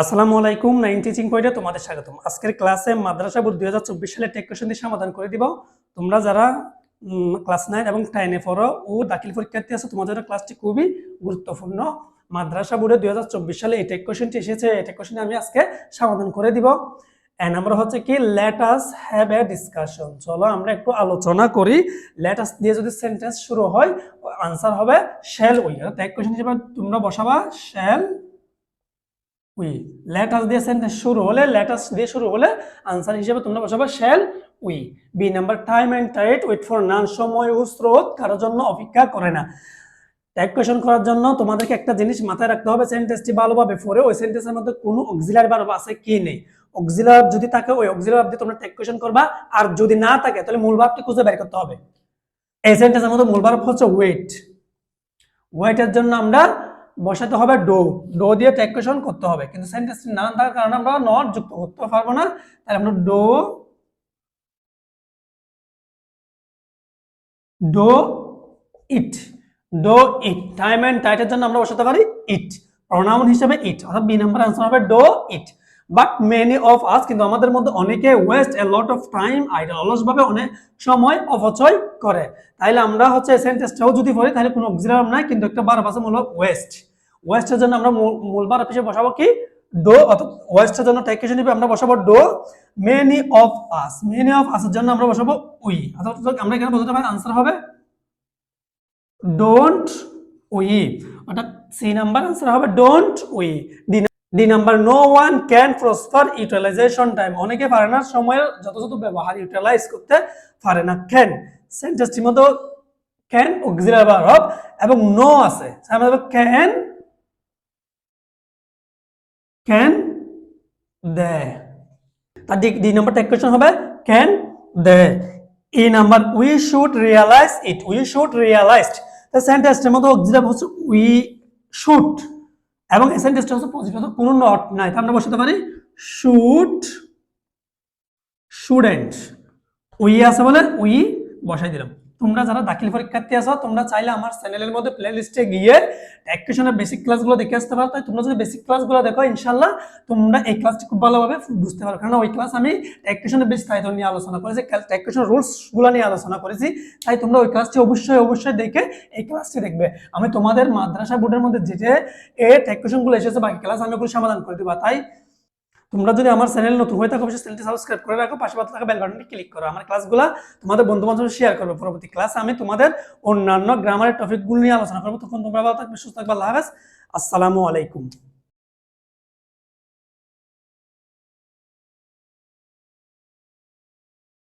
আসসালামু আলাইকুম, nine teaching পয়েন্টে তোমাদের স্বাগতম। আজকের ক্লাসে মাদ্রাসা বোর্ড দুই হাজার চব্বিশ সালে টেক কোয়েশন দিয়ে সমাধান করে দিব। তোমরা যারা ক্লাস নাইন এবং টেনে পড়ো ও দাখিল পরীক্ষার্থী আছে, তোমাদের ক্লাসটি খুবই গুরুত্বপূর্ণ। মাদ্রাসা বোর্ডে দুই হাজার চব্বিশ সালে এই টেক কোয়েশনটি এসেছে, এই টেক কোয়েশন আমি আজকে সমাধান করে দিব। এ নাম্বার হচ্ছে কি let us have a discussion চলো আমরা একটু আলোচনা করি। লেট আস দিয়ে যদি সেন্টেন্স শুরু হয় আনসার হবে শ্যাল উই টেক কোয়েশন হিসেবে তোমরা বসাবা শ্যাল উই। লেটাস দিয়ে সেন্টেন্স শুরু হলে লেটাস দিয়ে শুরু হলে আনসার হিসেবে তোমরা বসাবে shall we B number time and tide wait for none সময় ও স্রোত কারোর জন্য অপেক্ষা করে না। ট্যাগ কোয়েশন করার জন্য তোমাদেরকে একটা জিনিস মাথায় রাখতে হবে সেন্টেন্সটি ভালোভাবে পড়ে, ওই সেন্টেন্সের মধ্যে কোনো অক্সিলারি ভার্ব আছে কি নেই। অক্সিলার যদি থাকে, ওই অক্সিলার ভার্ব দিয়ে তোমরা ট্যাগ কোয়েশন করবা, আর যদি না থাকে, তাহলে মূল ভার্বটি খুঁজে বের করতে হবে। এই সেন্টেন্সের মধ্যে মূল ভার্ব হচ্ছে ওয়েট ওয়েটের জন্য আমরা বসাতে হবে ডো। ডো দিয়ে ট্যাকুয়েশন করতে হবে। কিন্তু সেন্টেন্সটি না থাকার কারণে আমরা নট যুক্ত করতে পারব না। তাহলে আমরা do do it do it time and টাইটের জন্য আমরা বসাতে পারি ইট প্রনাউন হিসেবে ইট অর্থাৎ বি নাম্বার আনসার হবে do it but many of us কিন্তু আমাদের মধ্যে অনেকে waste a lot of time idle অলস ভাবে অনেক সময় অপচয় করে। তাইলে আমরা হচ্ছে সেন্টেন্সটাও যদি পড়ি, তাহলে কোনো অক্সিলারি নাই, কিন্তু একটা বার আছে মূল ওয়েস্ট ওয়েস্টের জন্য আমরা মূল- বার হিসেবে বসাবো কি? ডো অর্থাৎ ওয়েস্টের জন্য টেকেশন হিসেবে আমরা বসাবো do many of us many of আসের জন্য আমরা বসাবো উই অর্থাৎ আমরা এখানে বলতে পারি আনসার হবে ডোন্ট উই অর্থাৎ সি নাম্বার আনসার হবে don't we D D number no one can prosper utilization time অনেকে পারে না সময়ের যথাযথ ব্যবহার ইউটিলাইজ করতে পারে না। ক্যান সেন্টেন্সটির মধ্যে ক্যান অক্সিলারি ভার্ব এবং নো আছে। আমরা ক্যান ক্যান দে তার ডি নাম্বার টেক কোয়েশ্চন হবে can they E number we should realize it we should realized তো সেন্টেন্সটার মধ্যে অক্সিলারি হচ্ছে উই শুড এবং এই সেন্টেন্সটা হচ্ছে পজিটিভ অর্থাৎ কোনো নট নাই। আমরা বসাতে পারি শুট স্টুডেন্ট উই আছে বলে উই বসাই দিলাম। তোমরা যারা দাখিল পরীক্ষার্থী আছো তোমরা চাইলে আমার চ্যানেলের মধ্যে প্লে লিস্টে গিয়ে ট্যাকুশনের বেসিক ক্লাসগুলো দেখে আসতে পারো। তাই তোমরা যদি বেসিক ক্লাসগুলো দেখো ইনশাল্লাহ তোমরা এই ক্লাসটি খুব ভালোভাবে বুঝতে পারো। কারণ ওই ক্লাস আমি ট্যাকুশনের বিস্তারিত নিয়ে আলোচনা করেছি ট্যাকুশনের রুলসগুলো নিয়ে আলোচনা করেছি। তাই তোমরা ওই ক্লাসটি অবশ্যই অবশ্যই দেখে এই ক্লাসটি দেখবে। আমি তোমাদের মাদ্রাসা বোর্ডের মধ্যে যে যে এ ট্যাকুশনগুলো এসেছে বাকি ক্লাস আমি ওগুলো সমাধান করে দেবো। তাই তোমরা যদি আমার চ্যানেল নতুন হয়ে থাকো, অবশ্যই চ্যানেলটি সাবস্ক্রাইব করে রাখো, পাশে পাশে থাকা বেল বাটনটি ক্লিক করো। আমার ক্লাসগুলো তোমাদের বন্ধু বান্ধব শেয়ার করবে। পরবর্তী ক্লাস আমি তোমাদের অন্যান্য গ্রামারের টপিকগুলো নিয়ে আলোচনা করব। তখন তোমরা ভালো থাকবে, সুস্থ থাকবে। আল্লাহ হাফেজ। আসসালামু আলাইকুম।